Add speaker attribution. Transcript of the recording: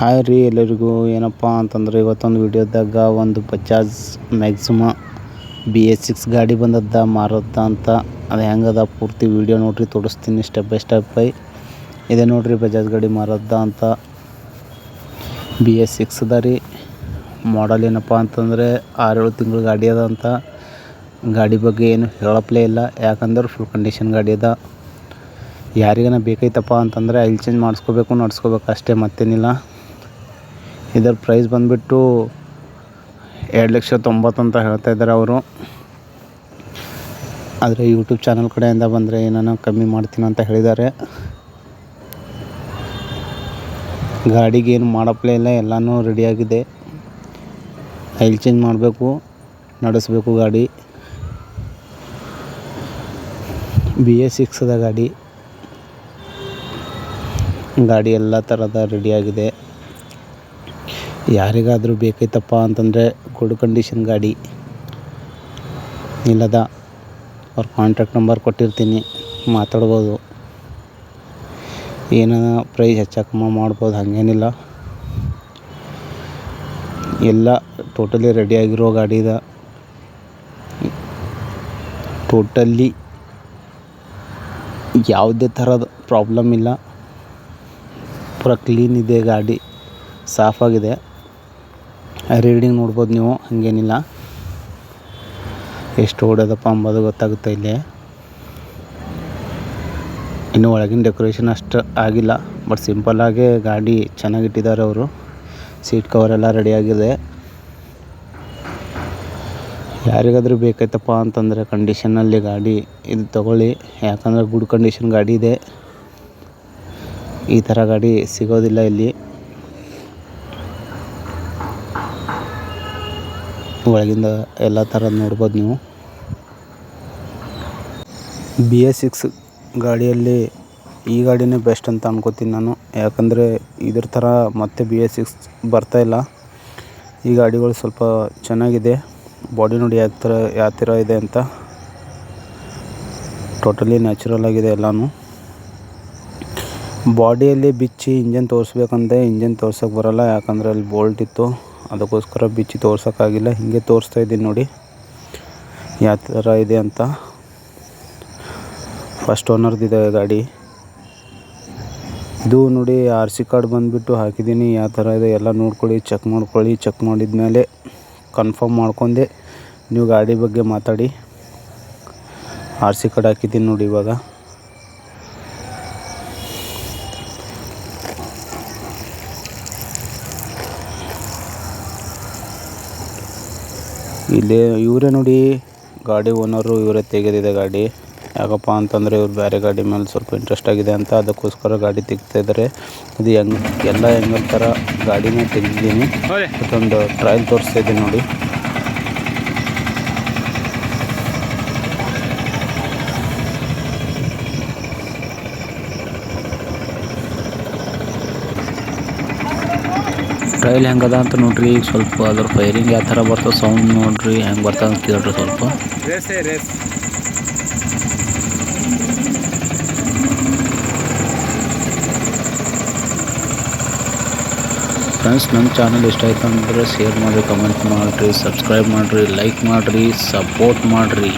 Speaker 1: Hi ರೀ ಎಲ್ಲರಿಗೂ. ಏನಪ್ಪ ಅಂತಂದ್ರೆ ಇವತ್ತೊಂದು ವಿಡಿಯೋದಾಗ ಒಂದು Bajaj maxima B S six ಗಾಡಿ ಬಂದದ್ದ ಮಾರದ್ದ ಅಂತ. ಅದು ಹೆಂಗದ ಪೂರ್ತಿ ವಿಡಿಯೋ ನೋಡ್ರಿ, ತೋರಿಸ್ತೀನಿ ಸ್ಟೆಪ್ ಬೈ ಸ್ಟೆಪ್ ಬೈ. ಇದೆ ನೋಡ್ರಿ ಬಜಾಜ್ ಗಾಡಿ ಮಾರದ್ದ ಅಂತ. ಬಿ ಎಸ್ ಸಿಕ್ಸ್ ಅದ ರೀ. ಮಾಡಲ್ ಏನಪ್ಪ ಅಂತಂದರೆ ಆರೇಳು ತಿಂಗಳು ಗಾಡಿ ಅದ ಅಂತ. ಗಾಡಿ ಬಗ್ಗೆ ಏನು ಹೇಳಪ್ಲೇ ಇಲ್ಲ. ಯಾಕಂದ್ರೆ ಫುಲ್ ಕಂಡೀಷನ್ ಗಾಡಿ ಅದ. ಯಾರಿಗನ ಬೇಕೈತಪ್ಪ ಅಂತಂದರೆ ಐಲ್ ಚೇಂಜ್ ಮಾಡಿಸ್ಕೋಬೇಕು, ನಡ್ಸ್ಕೋಬೇಕು ಅಷ್ಟೇ ಮತ್ತೇನಿಲ್ಲ. ಇದರ ಪ್ರೈಸ್ ಬಂದುಬಿಟ್ಟು ಎರಡು ಲಕ್ಷ ತೊಂಬತ್ತು ಅಂತ ಹೇಳ್ತಾ ಇದ್ದಾರೆ ಅವರು. ಆದರೆ ಯೂಟ್ಯೂಬ್ ಚಾನಲ್ ಕಡೆಯಿಂದ ಬಂದರೆ ಏನೋ ಕಮ್ಮಿ ಮಾಡ್ತೀನಿ ಅಂತ ಹೇಳಿದ್ದಾರೆ. ಗಾಡಿಗೆ ಏನು ಮಾಡಪ್ಲೇ ಇಲ್ಲ, ಎಲ್ಲನೂ ರೆಡಿಯಾಗಿದೆ ಆಯಿಲ್ ಚೇಂಜ್ ಮಾಡಬೇಕು, ನಡೆಸಬೇಕು ಗಾಡಿ. ಬಿ ಎ ಸಿಕ್ಸ್ ಗಾಡಿ. ಗಾಡಿ ಎಲ್ಲ ಥರದ ರೆಡಿಯಾಗಿದೆ ಯಾರಿಗಾದರೂ ಬೇಕೈತಪ್ಪ ಅಂತಂದರೆ ಗುಡ್ ಕಂಡೀಷನ್ ಗಾಡಿ. ಇಲ್ಲದ ಅವ್ರ ಕಾಂಟ್ಯಾಕ್ಟ್ ನಂಬರ್ ಕೊಟ್ಟಿರ್ತೀನಿ, ಮಾತಾಡ್ಬೋದು. ಏನೋ ಪ್ರೈಸ್ ಹೆಚ್ಚು ಮಾಡ್ಬೋದು, ಹಾಗೇನಿಲ್ಲ. ಎಲ್ಲ ಟೋಟಲಿ ರೆಡಿಯಾಗಿರೋ ಗಾಡಿ ಇದೆ. ಟೋಟಲ್ಲಿ ಯಾವುದೇ ಥರದ ಪ್ರಾಬ್ಲಮ್ ಇಲ್ಲ. ಪೂರ ಕ್ಲೀನ್ ಇದೆ ಗಾಡಿ ಸಾಫಾಗಿದೆ ರೀಡಿಂಗ್ ನೋಡ್ಬೋದು ನೀವು, ಹಾಗೇನಿಲ್ಲ. ಎಷ್ಟು ಓಡೋದಪ್ಪ ಅಂಬೋದು ಗೊತ್ತಾಗುತ್ತೆ ಇಲ್ಲಿ. ಇನ್ನು ಒಳಗಿನ ಡೆಕೋರೇಷನ್ ಅಷ್ಟು ಆಗಿಲ್ಲ, ಬಟ್ ಸಿಂಪಲ್ಲಾಗಿ ಗಾಡಿ ಚೆನ್ನಾಗಿಟ್ಟಿದ್ದಾರೆ ಅವರು. ಸೀಟ್ ಕವರ್ ಎಲ್ಲ ರೆಡಿಯಾಗಿದೆ ಯಾರಿಗಾದರೂ ಬೇಕಾಯ್ತಪ್ಪ ಅಂತಂದರೆ ಕಂಡೀಷನಲ್ಲಿ ಗಾಡಿ ಇದು ತೊಗೊಳ್ಳಿ. ಯಾಕಂದರೆ ಗುಡ್ ಕಂಡೀಷನ್ ಗಾಡಿ ಇದೆ. ಈ ಥರ ಗಾಡಿ ಸಿಗೋದಿಲ್ಲ ಇಲ್ಲಿ. ಒಳಗಿಂದ ಎಲ್ಲ ಥರದ್ದು ನೋಡ್ಬೋದು ನೀವು. ಬಿ ಎಸ್ ಸಿಕ್ಸ್ ಗಾಡಿಯಲ್ಲಿ ಈ ಗಾಡಿನೇ ಬೆಸ್ಟ್ ಅಂತ ಅನ್ಕೋತೀನಿ ನಾನು. ಯಾಕಂದರೆ ಇದ್ರ ಥರ ಮತ್ತೆ ಬಿ ಎಸ್ ಸಿಕ್ಸ್ ಬರ್ತಾಯಿಲ್ಲ ಈ ಗಾಡಿಗಳು ಸ್ವಲ್ಪ ಚೆನ್ನಾಗಿದೆ. ಬಾಡಿ ನೋಡಿ ಯಾವ ಥರ ಯಾವ ಥರ ಇದೆ ಅಂತ. ಟೋಟಲಿ ನ್ಯಾಚುರಲ್ ಆಗಿದೆ ಎಲ್ಲನೂ. ಬಾಡಿಯಲ್ಲಿ ಬಿಚ್ಚಿ ಇಂಜನ್ ತೋರಿಸ್ಬೇಕಂದ್ರೆ ಇಂಜನ್ ತೋರ್ಸೋಕ್ಕೆ ಬರೋಲ್ಲ. ಯಾಕಂದರೆ ಅಲ್ಲಿ ಬೋಲ್ಟ್ ಇತ್ತು. ಅದಕ್ಕೋಸ್ಕರ ಬಿಚ್ಚಿ ತೋರ್ಸೋಕ್ಕಾಗಿಲ್ಲ. ಹೀಗೆ ತೋರಿಸ್ತಾ ಇದ್ದೀನಿ ನೋಡಿ. ಯಾವ ಥರ ಇದೆ ಅಂತ. ಫಸ್ಟ್ ಓನರ್ದಿದೆ ಗಾಡಿ. ಇದು ನೋಡಿ ಆರ್ ಸಿ ಕಾರ್ಡ್ ಬಂದುಬಿಟ್ಟು ಹಾಕಿದ್ದೀನಿ. ಯಾವ ಥರ ಇದೆ ಎಲ್ಲ ನೋಡ್ಕೊಳ್ಳಿ ಚೆಕ್ ಮಾಡ್ಕೊಳ್ಳಿ. ಚೆಕ್ ಮಾಡಿದ ಮೇಲೆ ಕನ್ಫರ್ಮ್ ಮಾಡ್ಕೊಂಡೆ. ನೀವು ಗಾಡಿ ಬಗ್ಗೆ ಮಾತಾಡಿ. ಆರ್ ಸಿ ಕಾರ್ಡ್ ಹಾಕಿದ್ದೀನಿ ನೋಡಿ ಇವಾಗ. ಇಲ್ಲಿ ಇವರೇ ನೋಡಿ ಗಾಡಿ ಓನರ್ ಇವರೇ ತೆಗೆದಿದೆ ಗಾಡಿ. ಯಾಕಪ್ಪ ಅಂತಂದ್ರೆ ಇವ್ರು ಬೇರೆ ಗಾಡಿ ಮೇಲೆ ಸ್ವಲ್ಪ ಇಂಟ್ರೆಸ್ಟ್ ಆಗಿದೆ ಅಂತ ಅದಕ್ಕೋಸ್ಕರ ಗಾಡಿ ತೆಗಿತಾ ಇದ್ದಾರೆ ಇದು ಹೆಂಗ್ ಎಲ್ಲ ಹೆಂಗ್ ಥರ ಗಾಡಿನೇ ತೆಗೆದಿದ್ದೀನಿ. ಮತ್ತೊಂದು ಟ್ರಯಲ್ ತೋರಿಸ್ತಾ ಇದ್ದೀನಿ ನೋಡಿ. ಟ್ರಯಲ್ ಹೆಂಗದ ಅಂತ ನೋಡ್ರಿ ಈಗ ಸ್ವಲ್ಪ ಅದ್ರ ಫೈರಿಂಗ್ ಯಾವ ಥರ ಬರ್ತದೆ ಸೌಂಡ್ ನೋಡ್ರಿ ಹೆಂಗೆ ಬರ್ತದೆ ಅಂತ ಕೇಳ್ರಿ ಸ್ವಲ್ಪ. ಫ್ರೆಂಡ್ಸ್ ನಮ್ಮ ಚಾನಲ್ ಇಷ್ಟ ಆಯ್ತು ಅಂದರೆ ಶೇರ್ ಮಾಡಿರಿ ಕಮೆಂಟ್ ಮಾಡಿರಿ ಸಬ್ಸ್ಕ್ರೈಬ್ ಮಾಡಿರಿ ಲೈಕ್ ಮಾಡಿರಿ ಸಪೋರ್ಟ್ ಮಾಡಿರಿ.